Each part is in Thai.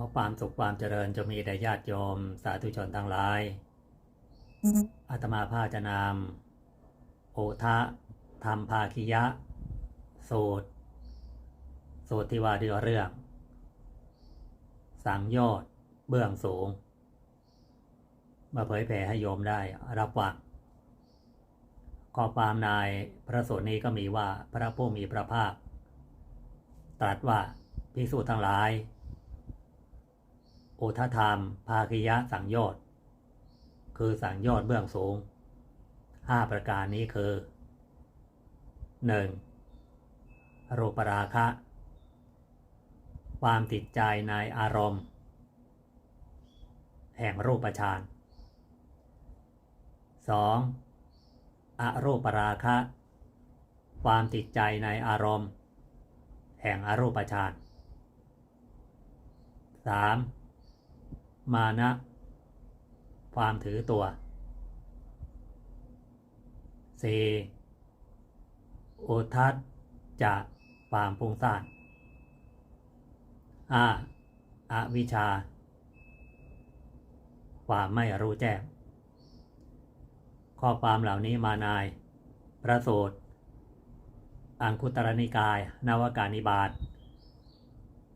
อความสุขความเจริญจะมีแด่ญาติโยม สาธุชนทั้งหลาย อาตมาภาจะนำโอทะธรรมภาคิยะ สูตร สูตรที่ว่าด้วยเรื่อง สังโยชน์เบื้องสูง มาเผยแผ่ให้โยมได้รับฟังข้อความในพระสูตรนี้ก็มีว่าพระผู้มีพระภาค ตรัสว่าภิกษุทั้งหลาย โอทธรรมภาคิยะสังโยชน์คือสังโยชน์เบื้องสูงห้าประการนี้คือหนึ่งรูปราคะ ความติดใจในอารมณ์ แห่งรูปฌานสองอรูปราคะ ความติดใจในอารมณ์ แห่งอรูปฌานสา มานะ ความถือตัว 4. อุทัศจะความพุ่งซ่านห้าอวิชา ความไม่รู้แจ้ง ข้อความเหล่านี้มานายพระสูตรอังคุตรนิกาย นวการนิบาต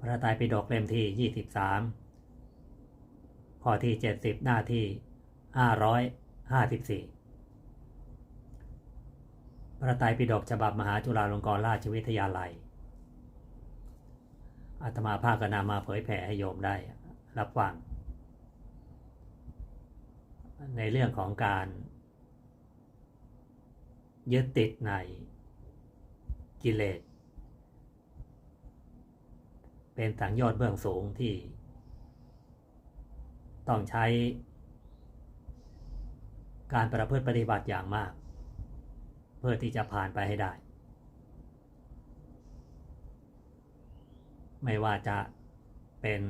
พระไตรปิฎกเล่มที่ 23 ข้อที่ 70 หน้าที่ 554 พระไตรปิฎกฉบับมหาจุฬาลงกรณราชวิทยาลัย อาตมาภาคกนำมาเผยแผ่ให้โยมได้รับฟัง ในเรื่องของการยึดติดในกิเลส เป็นสังโยชน์เบื้องสูงที่ ต้องใช้ การประพฤติปฏิบัติอย่างมาก เพื่อที่จะผ่านไปให้ได้ ไม่ว่าจะเป็น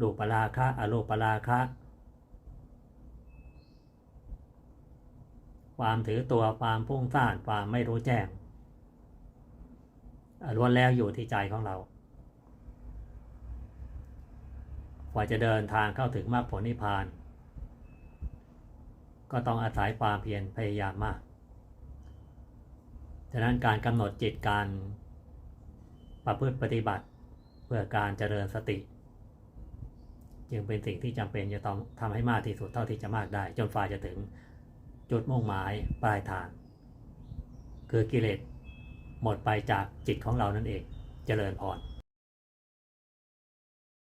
รูปราคะอรูปราคะความถือตัวความพุ่งซ่านความไม่รู้แจ้งล้วนแล้วอยู่ที่ใจของเรา กว่าจะเดินทางเข้าถึงมรรคผลนิพพาน ก็ต้องอาศัยความเพียรพยายามมากฉะนั้นการกำหนดจิตการประพฤติปฏิบัติเพื่อการเจริญสติ จึงเป็นสิ่งที่จำเป็นจะต้องทำให้มากที่สุดเท่าที่จะมากได้ จนฝ่าจะถึงจุดมุ่งหมายปลายทาง คือกิเลสหมดไปจากจิตของเรานั่นเองเจริญพร